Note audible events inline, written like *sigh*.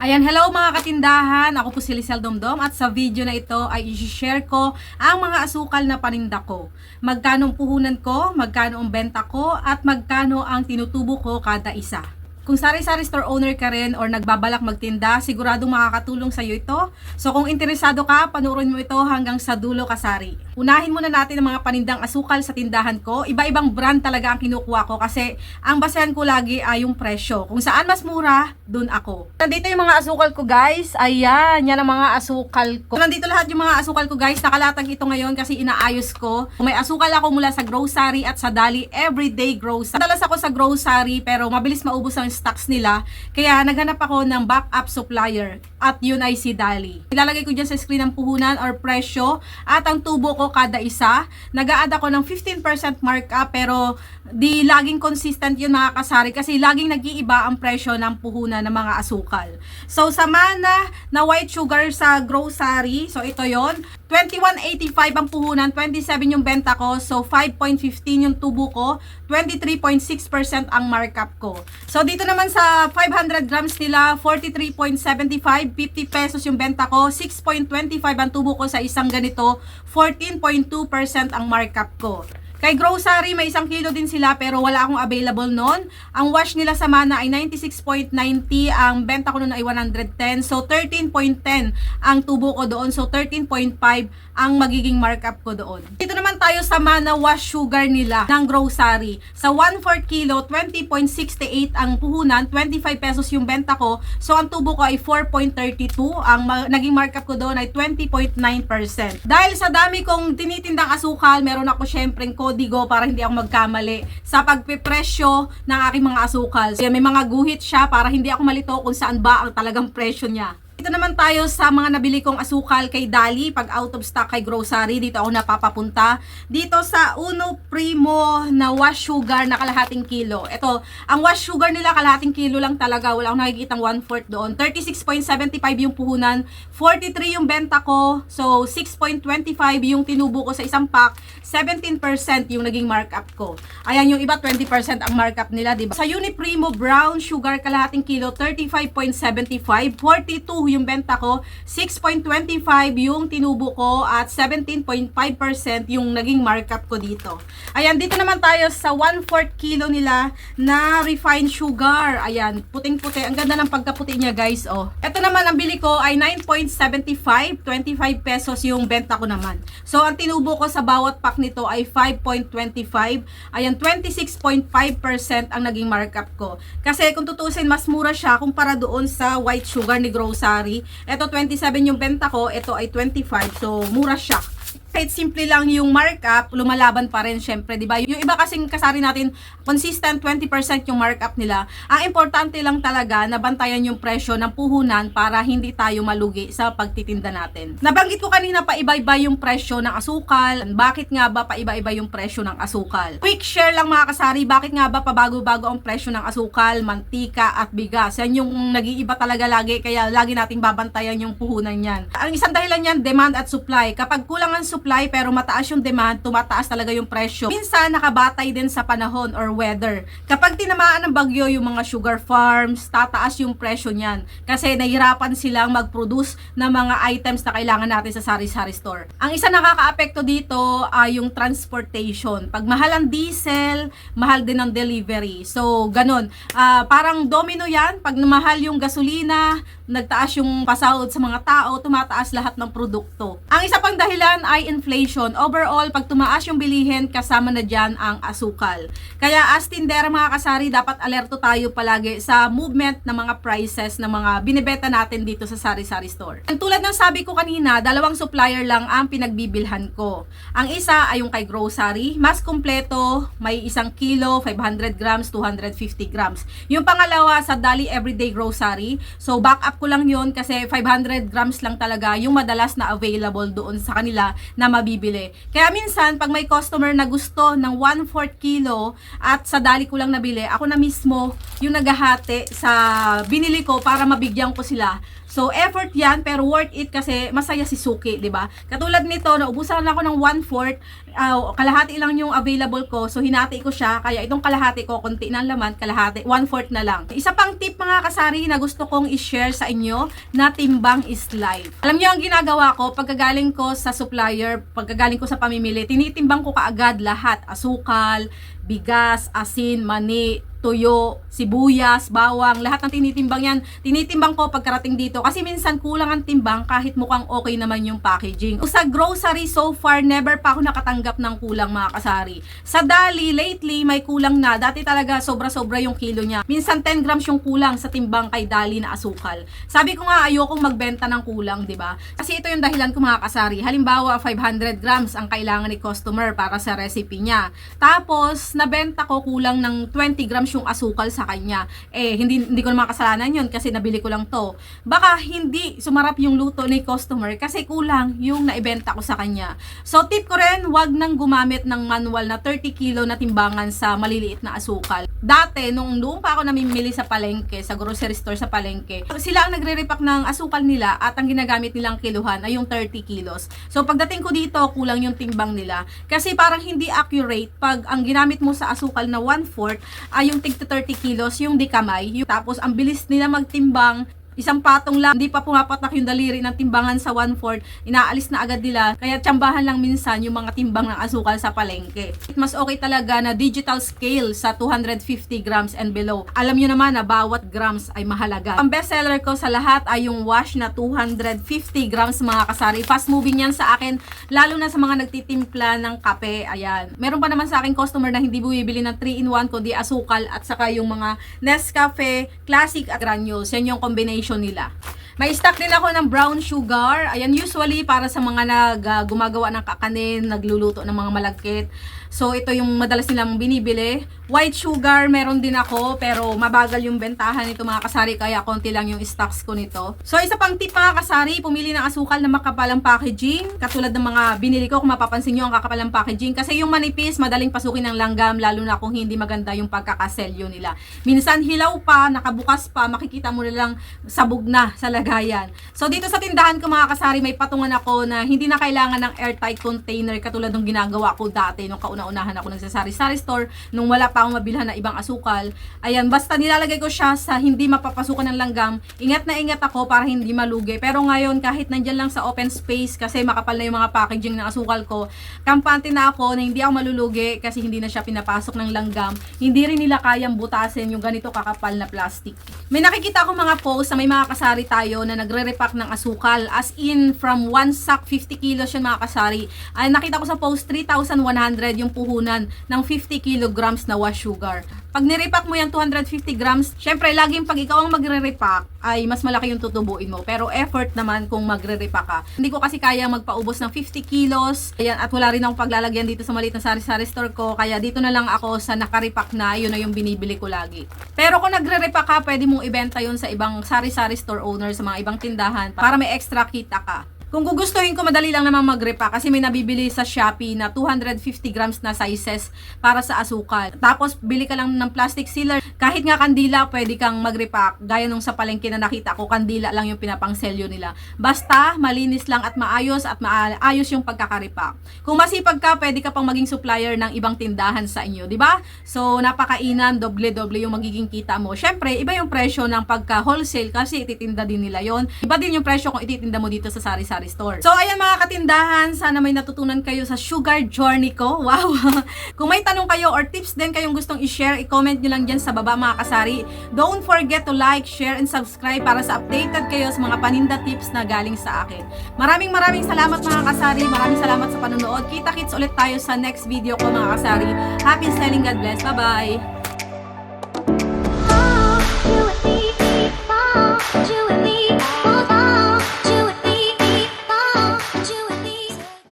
Ayan, hello mga katindahan. Ako po si Lisel Domdom at sa video na ito ay i-share ko ang mga asukal na paninda ko. Magkano ang puhunan ko, magkano ang benta ko, at magkano ang tinutubo ko kada isa. Kung sari-sari store owner ka rin or nagbabalak magtinda, siguradong makakatulong sa iyo ito. So kung interesado ka, panuorin mo ito hanggang sa dulo kasari. Unahin muna natin ang mga panindang asukal sa tindahan ko. Iba-ibang brand talaga ang kinukuha ko kasi ang basehan ko lagi ay yung presyo. Kung saan mas mura, dun ako. Nandito yung mga asukal ko guys. Ayan, yan ang mga asukal ko. Nandito lahat yung mga asukal ko guys. Nakalatag ito ngayon kasi inaayos ko. May asukal ako mula sa grocery at sa Dali Everyday Grocery. Madalas ako sa grocery pero mabilis maubos ang stocks nila. Kaya naghanap ako ng backup supplier at yun ay si Dali. Ilalagay ko dyan sa screen ang puhunan or presyo at ang tubo ko kada isa. Nag-a-add ako ng 15% markup pero di laging consistent yun mga kasari kasi laging nag-iiba ang presyo ng puhunan ng mga asukal. So sa mana na white sugar sa grocery, so ito yon 21.85 ang puhunan, 27 yung benta ko, so 5.15 yung tubo ko, 23.6% ang markup ko. So dito naman sa 500 grams nila, 43.75, 50 pesos yung benta ko, 6.25 ang tubo ko sa isang ganito, 14.2% ang markup ko. Kay grocery, may isang kilo din sila pero wala akong available noon. Ang wash nila sa mana ay 96.90, ang benta ko noon ay 110. So 13.10 ang tubo ko doon. So 13.5 ang magiging markup ko doon. Dito naman tayo sa mana wash sugar nila ng grocery. Sa 1/4 kilo, 20.68 ang puhunan, 25 pesos yung benta ko. So ang tubo ko ay 4.32. Ang naging markup ko doon ay 20.9%. Dahil sa dami kong tinitindang asukal, meron ako syempreng kodigo para hindi ako magkamali sa pagpipresyo ng aking mga asukal. Kaya may mga guhit siya para hindi ako malito kung saan ba ang talagang presyo niya. Dito naman tayo sa mga nabili kong asukal kay Dali. Pag out of stock kay grocery, dito ako napapapunta. Dito sa Uno Primo na wash sugar na kalahating kilo. Ito, ang wash sugar nila kalahating kilo lang talaga. Wala akong nakikitang 1/4 doon. 36.75 yung puhunan. 43 yung benta ko. So, 6.25 yung tinubo ko sa isang pack. 17% yung naging markup ko. Ayan yung iba, 20% ang markup nila, diba? Sa Uniprimo Brown Sugar kalahating kilo, 35.75. 42 yung benta ko. 6.25 yung tinubo ko at 17.5% yung naging markup ko dito. Ayan, dito naman tayo sa 1/4 kilo nila na refined sugar. Ayan, puting-puti. Ang ganda ng pagkaputi niya, guys. Oh. Ito naman ang bili ko ay 9.75, 25 pesos yung benta ko naman. So, ang tinubo ko sa bawat pack nito ay 5.25. Ayan, 26.5% ang naging markup ko. Kasi kung tutusin, mas mura siya kumpara doon sa white sugar ni grocery. Ito 27 yung benta ko, ito ay 25. So, mura siya kahit simple lang yung markup, lumalaban pa rin syempre, 'di ba? Yung iba kasing kasari natin, consistent 20% yung markup nila. Ang importante lang talaga na bantayan yung presyo ng puhunan para hindi tayo malugi sa pagtitinda natin. Nabanggit ko kanina pa iba-iba yung presyo ng asukal. Bakit nga ba pa iba-iba yung presyo ng asukal? Quick share lang mga kasari, bakit nga ba pabago-bago ang presyo ng asukal, mantika at bigas? Yan yung nag-iiba talaga lagi kaya lagi nating babantayan yung puhunan yan. Ang isang dahilan yan, demand at supply. Kapag kulang ang supply pero mataas yung demand, tumataas talaga yung presyo. Minsan nakabatay din sa panahon or weather. Kapag tinamaan ng bagyo yung mga sugar farms, tataas yung presyo niyan kasi nahihirapan silang mag-produce ng mga items na kailangan natin sa sari-sari store. Ang isa nakakaapekto dito ay yung transportation. Pag mahal ang diesel, mahal din ang delivery. So, ganun. Ah, parang domino yan. Pag mahal yung gasolina, nagtaas yung pasahod sa mga tao, tumataas lahat ng produkto. Ang isa pang dahilan ay inflation. Overall, pag tumaas yung bilihin, kasama na dyan ang asukal. Kaya as tindera mga kasari, dapat alerto tayo palagi sa movement ng mga prices ng mga binibeta natin dito sa sari-sari store. Ang tulad ng sabi ko kanina, dalawang supplier lang ang pinagbibilhan ko. Ang isa ay yung kay grocery, mas kompleto, may isang kilo, 500 grams, 250 grams. Yung pangalawa sa Dali Everyday Grocery, so back up ko lang yun kasi 500 grams lang talaga yung madalas na available doon sa kanila na mabibili. Kaya minsan, pag may customer na gusto ng 1/4 kilo at sa dali ko lang nabili, ako na mismo yung naghahati sa binili ko para mabigyan ko sila. So, effort yan, pero worth it kasi masaya si Suki, di ba? Katulad nito, naubusan ako ng one-fourth, ah, kalahati lang yung available ko, so hinati ko siya, kaya itong kalahati ko, konti ng laman, kalahati, one-fourth na lang. Isa pang tip mga kasari na gusto kong i-share sa inyo, na timbang is life. Alam niyo ang ginagawa ko, pagkagaling ko sa supplier, pagkagaling ko sa pamimili, tinitimbang ko kaagad lahat, asukal, bigas, asin, mani, tuyo, sibuyas, bawang, lahat ng tinitimbang yan. Tinitimbang ko pagkarating dito kasi minsan kulang ang timbang kahit mukhang okay naman yung packaging. Sa grocery so far, never pa ako nakatanggap ng kulang mga kasari. Sa Dali, lately may kulang na. Dati talaga sobra-sobra yung kilo niya. Minsan 10 grams yung kulang sa timbang kay Dali na asukal. Sabi ko nga ayokong magbenta ng kulang, di ba? Kasi ito yung dahilan ko mga kasari. Halimbawa, 500 grams ang kailangan ni customer para sa recipe niya. Tapos, nabenta ko kulang ng 20 grams yung asukal sa kanya. Eh, hindi, hindi ko naman kasalanan yun kasi nabili ko lang to. Baka hindi sumarap yung luto ni customer kasi kulang yung naibenta ko sa kanya. So, tip ko rin, wag nang gumamit ng manual na 30 kilo na timbangan sa maliliit na asukal. Dati, nung noong pa ako namimili sa palengke, sa grocery store sa palengke, sila ang nagre-repack ng asukal nila at ang ginagamit nilang kiluhan ay yung 30 kilos. So, pagdating ko dito, kulang yung timbang nila. Kasi parang hindi accurate pag ang ginamit mo sa asukal na 1/4 ay yung tig 30 kilos, yung di kamay. Tapos ang bilis nila magtimbang, isang patong lang, hindi pa pumapatak yung daliri ng timbangan sa 1/4, inaalis na agad nila. Kaya tsambahan lang minsan yung mga timbang ng asukal sa palengke. Mas okay talaga na digital scale sa 250 grams and below. Alam nyo naman na bawat grams ay mahalaga. Ang best seller ko sa lahat ay yung wash na 250 grams mga kasari. Fast moving yan sa akin, lalo na sa mga nagtitimpla ng kape. Ayan. Meron pa naman sa akin customer na hindi bumibili ng 3-in-1 kundi asukal at saka yung mga Nescafe, Classic at Granules. Yan yung combination nila. May stock din ako ng brown sugar. Ayan, usually para sa mga nag, ah, gumagawa ng kakanin, nagluluto ng mga malagkit. So, ito yung madalas nilang binibili. White sugar, meron din ako, pero mabagal yung bentahan nito mga kasari, kaya konti lang yung stocks ko nito. So, isa pang tip mga kasari, pumili ng asukal na makapalang packaging. Katulad ng mga binili ko, kung mapapansin nyo ang kakapalang packaging. Kasi yung manipis, madaling pasukin ng langgam, lalo na kung hindi maganda yung pagkakaselyo nila. Minsan hilaw pa, nakabukas pa, makikita mo na lang sabog na sa lagayan. So, dito sa tindahan ko mga kasari, may patungan ako na hindi na kailangan ng airtight container katulad ng ginagawa ko dati nung kauna-unahan ako nagsasari-sari store, nung wala pa akong mabilhan na ibang asukal. Ayan, basta nilalagay ko siya sa hindi mapapasukan ng langgam. Ingat na ingat ako para hindi malugi. Pero ngayon, kahit nandyan lang sa open space, kasi makapal na yung mga packaging ng asukal ko, kampante na ako na hindi ako malulugi kasi hindi na siya pinapasok ng langgam. Hindi rin nila kayang butasin yung ganito kakapal na plastic. May nakikita ako mga post na may mga kasari tayo na nagre-repack ng asukal. As in, from 1 sack, 50 kilos yun mga kasari. Ay, nakita ko sa post, 3,100 yung puhunan ng 50 kilograms na wash sugar. Pag nirepack mo yan 250 grams, syempre laging pag ikaw ang magre-repack ay mas malaki yung tutubuin mo. Pero effort naman kung magre-repack ka. Hindi ko kasi kaya magpaubos ng 50 kilos. Ayan, at wala rin akong paglalagyan dito sa maliit na sari-sari store ko. Kaya dito na lang ako sa nakaripak na, yun na yung binibili ko lagi. Pero kung nagre-repack ka, pwede mong ibenta yun sa ibang sari-sari store owner, sa mga ibang tindahan, para may extra kita ka. Kung gugustuhin ko, madali lang naman mag-repack kasi may nabibili sa Shopee na 250 grams na sizes para sa asukal. Tapos, bili ka lang ng plastic sealer. Kahit nga kandila, pwede kang mag-repack. Gaya nung sa palengke na nakita ko, kandila lang yung pinapangselyo nila. Basta, malinis lang at maayos at maayos yung pagkakaripak. Kung masipag ka, pwede ka pang maging supplier ng ibang tindahan sa inyo, di ba? So, napakainan, doble-doble yung magiging kita mo. Syempre, iba yung presyo ng pagka-wholesale kasi ititinda din nila yon. Iba din yung presyo kung ititinda mo dito sa sari-sari store. So, ayan mga katindahan, sana may natutunan kayo sa sugar journey ko. *laughs* Wow! Kung may tanong kayo or tips din kayong gustong i-share, i-comment nyo lang dyan sa baba mga kasari. Don't forget to like, share, and subscribe para sa updated kayo sa mga paninda tips na galing sa akin. Maraming maraming salamat mga kasari. Maraming salamat sa panonood. Kita-kits ulit tayo sa next video ko mga kasari. Happy selling. God bless. Bye-bye!